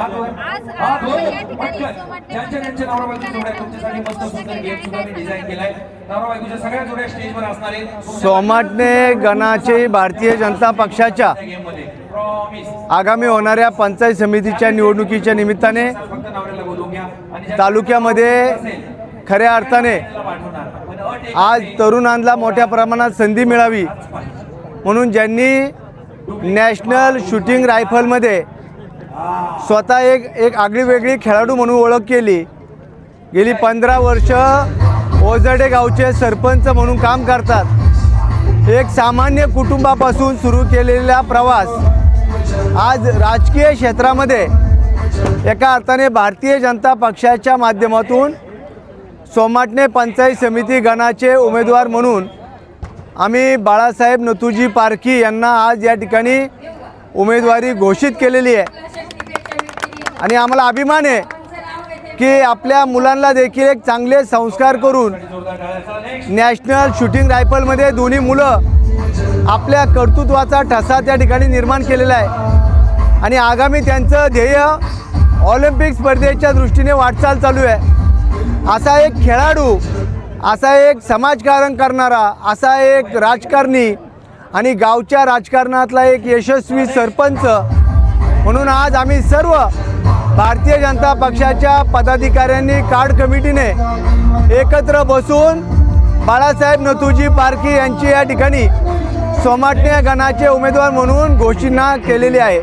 हात वर. आज, अ, हात वर. या ठिकाणी पटकन. सोमाटणे ज्यांच्या ज्यांच्या नवरा बायकोच्या जोड्या तुमच्यासाठी मस्त सुंदर गेम सुद्धा मी डिझाईन केलाय. नवरा बायकोच्या सगळ्या जोड्या स्टेजवर असणार आहेत. सोमाटणे गणाचे भारतीय जनता पक्षाच्या आगामी होणाऱ्या पंचायत समितीच्या निवडणुकीच्या निमित्ताने तालुक्यामध्ये खऱ्या अर्थाने आज तरुणांना मोठ्या प्रमाणात संधी मिळावी. म्हणून ज्यांनी नॅशनल शूटिंग रायफलमध्ये स्वतः एक एक आगळी वेगळी खेळाडू म्हणून ओळख केली. गेली पंधरा वर्ष ओझडे गावचे सरपंच म्हणून काम करतात. एक सामान्य कुटुंबापासून सुरू केलेला प्रवास आज राजकीय क्षेत्रामध्ये एका अर्थाने भारतीय जनता पक्षाच्या माध्यमातून सोमाटणे पंचायत समिती गणाचे उमेदवार म्हणून आम्ही बाळासाहेब नथुजी पारखी यांना आज या ठिकाणी उमेदवारी घोषित केलेली आहे. आणि आम्हाला अभिमान आहे की आपल्या मुलांना देखील एक चांगले संस्कार करून नॅशनल शूटिंग रायफलमध्ये दोन्ही मुलं आपल्या कर्तृत्वाचा ठसा त्या ठिकाणी निर्माण केलेला आहे. आणि आगामी त्यांचं ध्येय ऑलिम्पिक स्पर्धेच्या दृष्टीने वाटचाल चालू आहे. असा एक खेळाडू असा एक समाजकारण करणारा असा एक राजकारणी आणि गावच्या राजकारणातला एक यशस्वी सरपंच म्हणून आज आम्ही सर्व भारतीय जनता पक्षाच्या पदाधिकाऱ्यांनी कार्ड कमिटीने एकत्र बसून बाळासाहेब नथुजी पारखी यांची या ठिकाणी सोमाटणे गणाचे उमेदवार म्हणून घोषणा केलेली आहे.